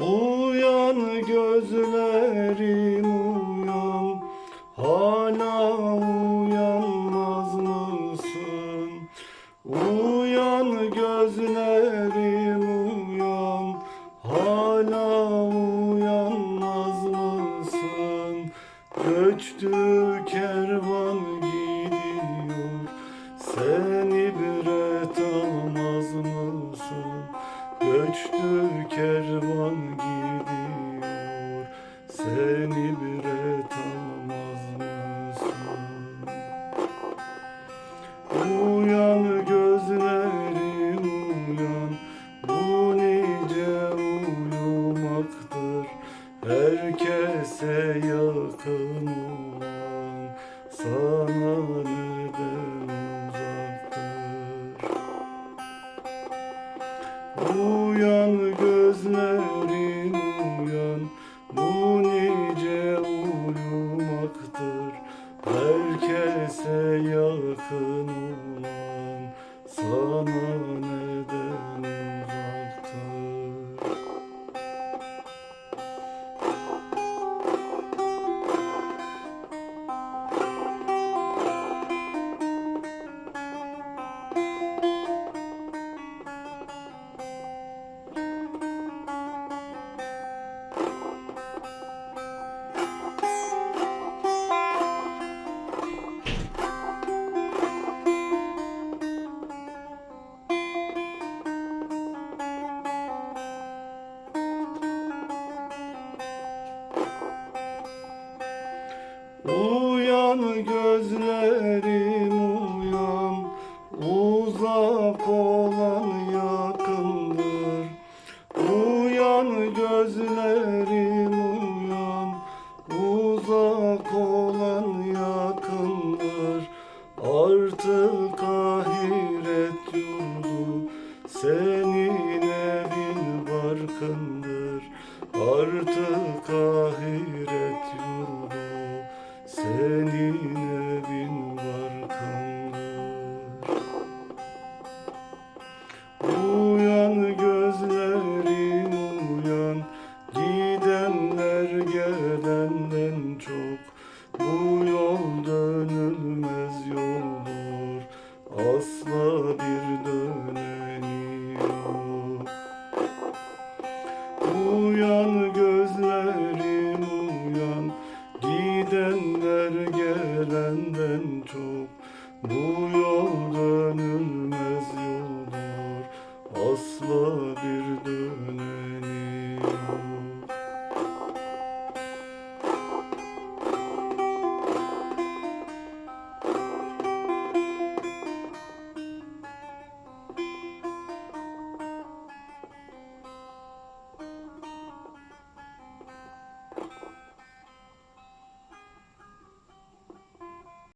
Uyan gözlerim uyan Hala uyanmaz mısın? Uyan gözlerim uyan Hala uyanmaz mısın? Göçtü Göçtü kervan gidiyor. Sen ibret almaz mısın? Uyan gözlerim uyan. Bu nice uyumaktır. Herkese yakın olan. Sana neden uzaktır? Uyan Bu nice uyumaktır. Herkese yakın olan Uyan gözlerim uyan Uzak olan yakındır. Uyan gözlerim uyan Uzak olan yakındır. Artık ahiret yurdu Senin evin barkındır. Artık ahiret asla bir dönemiyor Uyan gözlerim uyan. Gidenler gelenden çok. Bu yol dönülmez yoldur. Asla bir